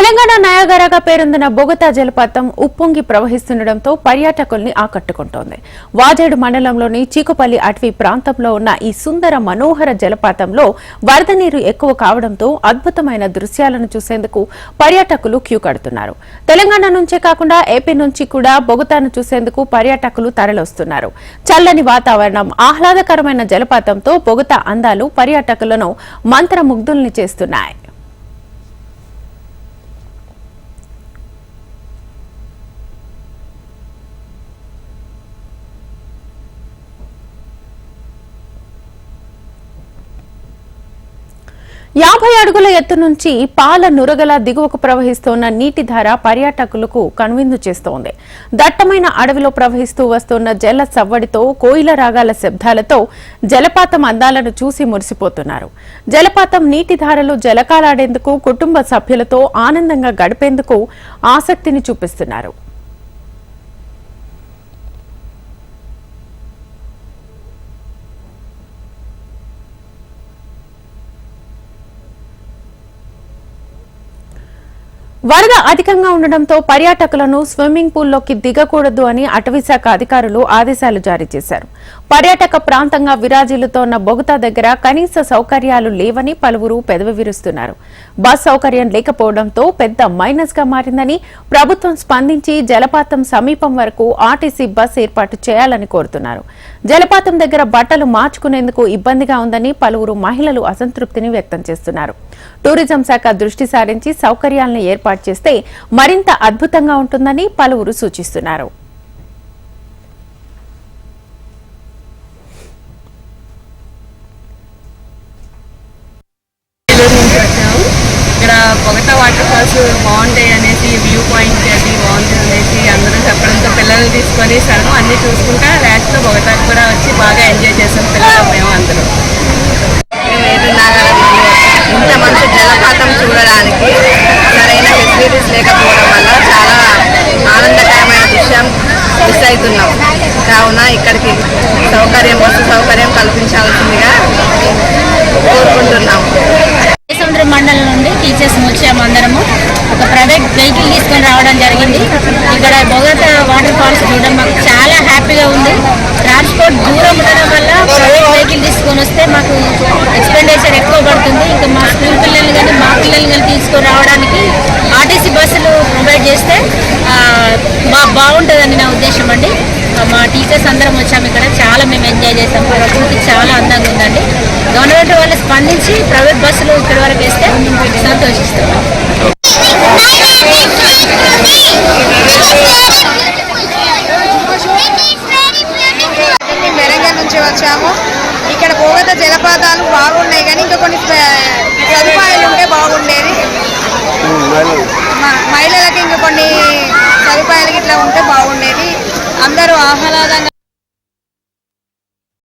తెలంగాణ నయాగరాగా పేరొందిన బొగతా జలపాతం ఉప్పొంగి ప్రవహిస్తుండటంతో పర్యాటకుల్ని ఆకట్టుకుంటోంది. వాజేడు మండలంలోని చీకుపల్లి అటవీ ప్రాంతంలో ఉన్న ఈ సుందర మనోహర జలపాతంలో వరద నీరు ఎక్కువ కావడంతో అద్భుతమైన దృశ్యాలను చూసేందుకు పర్యాటకులు క్యూ కడుతున్నారు. తెలంగాణ నుంచే కాకుండా ఏపీ నుంచి కూడా బొగతాను చూసేందుకు పర్యాటకులు తరలొస్తున్నారు చల్లని వాతావరణం ఆహ్లాదకరమైన జలపాతంతో బొగతా అందాలు పర్యాటకులను మంత్రముగ్ధుల్ని చేస్తున్నాయి. యాభై అడుగుల ఎత్తు నుంచి పాల నురగల దిగువకు ప్రవహిస్తోన్న నీటి ధార పర్యాటకులకు కనువిందు చేస్తోంది. దట్టమైన అడవిలో ప్రవహిస్తూ వస్తున్న జల సవ్వడితో కోయిల రాగాల శబ్దాలతో జలపాతం అందాలను చూసి మురిసిపోతున్నారు. జలపాతం నీటి ధారలో జలకాలాడేందుకు కుటుంబ సభ్యులతో ఆనందంగా గడిపేందుకు ఆసక్తిని చూపిస్తున్నారు. వరద అధికంగా ఉండడంతో పర్యాటకులను స్విమ్మింగ్ పూల్లోకి దిగకూడదు అని అటవీశాఖ అధికారులు ఆదేశాలు జారీ చేశారు. పర్యాటక ప్రాంతంగా విరాజిల్లుతోన్న బొగుతా దగ్గర కనీస సౌకర్యాలు లేవని పలువురు పెదవి విరుస్తున్నారు. బస్ సౌకర్యం లేకపోవడంతో పెద్ద మైనస్గా మారిందని ప్రభుత్వం స్పందించి జలపాతం సమీపం వరకు ఆర్టీసీ బస్ ఏర్పాటు చేయాలని కోరుతున్నారు. జలపాతం దగ్గర బట్టలు మార్చుకునేందుకు ఇబ్బందిగా ఉందని పలువురు మహిళలు అసంతృప్తిని వ్యక్తం చేస్తున్నారు. టూరిజం శాఖ దృష్టి సారించి సౌకర్యాలను ఏర్పాటు చేస్తే మరింత అద్భుతంగా ఉంటుందని పలువురు సూచిస్తున్నారు ఏలూరు నుంచి వచ్చాము ఇక్కడ పొగట వాటర్ ఫాల్స్ బాగుంటాయి అనేసి వ్యూ పాయింట్ అది బాగుంటుంది అనేసి అందరూ చెప్పడంతో పిల్లల్ని తీసుకొని సరను అన్ని చూసుకుంటా లాస్ట్లో బొగతాకి కూడా వచ్చి బాగా ఎంజాయ్ చేసాం పిల్లలు మేము అందరూ. ఇంత మంచి జలపాతం చూడడానికి సరైన ఫెసిలిటీస్ లేకపోవడం వల్ల చాలా ఆనందకరమైన విషయం మిస్ అవుతున్నాం. కావున ఇక్కడికి సౌకర్యం వస్తు సౌకర్యం కల్పించాల్సిందిగా కోరుకుంటున్నాం. టీచర్స్ వచ్చాము అందరము. ఒక ప్రైవేట్ వెహికల్ తీసుకొని రావడం జరిగింది. ఇక్కడ బొగత వాటర్ ఫాల్స్ చూడడం మాకు చాలా హ్యాపీగా ఉంది. ట్రాన్స్పోర్ట్ దూరం ఉండడం వల్ల ప్రైవేట్ వెహికల్ తీసుకొని వస్తే మాకు ఎక్స్పెండిచర్ ఎక్కువ పడుతుంది. ఇంకా మా స్కూల్ పిల్లల్ని కానీ మా పిల్లల్ని కానీ తీసుకొని రావడానికి ఆర్టీసీ బస్సులు ప్రొవైడ్ చేస్తే బాగుంటుందని నా ఉద్దేశం అండి. మా టీచర్స్ అందరం వచ్చాము ఇక్కడ. చాలా మేము ఎంజాయ్ చేసాం. ప్రకృతి చాలా అందంగా ఉందండి. గవర్నమెంట్ వాళ్ళు స్పందించి ప్రైవేట్ బస్సులు ఇక్కడి వరకు వేస్తే సంతోషిస్తాం మేము నుంచి వచ్చాము ఇక్కడ భూగత జలపాతాలు బాగున్నాయి కానీ ఇంకా కొన్ని సదుపాయాలు ఉంటే బాగుండేది మ- ఇంకా కొన్ని సదుపాయాలు ఇట్లా ఉంటే బాగుండేది అందరూ ఆహ్లాదంగా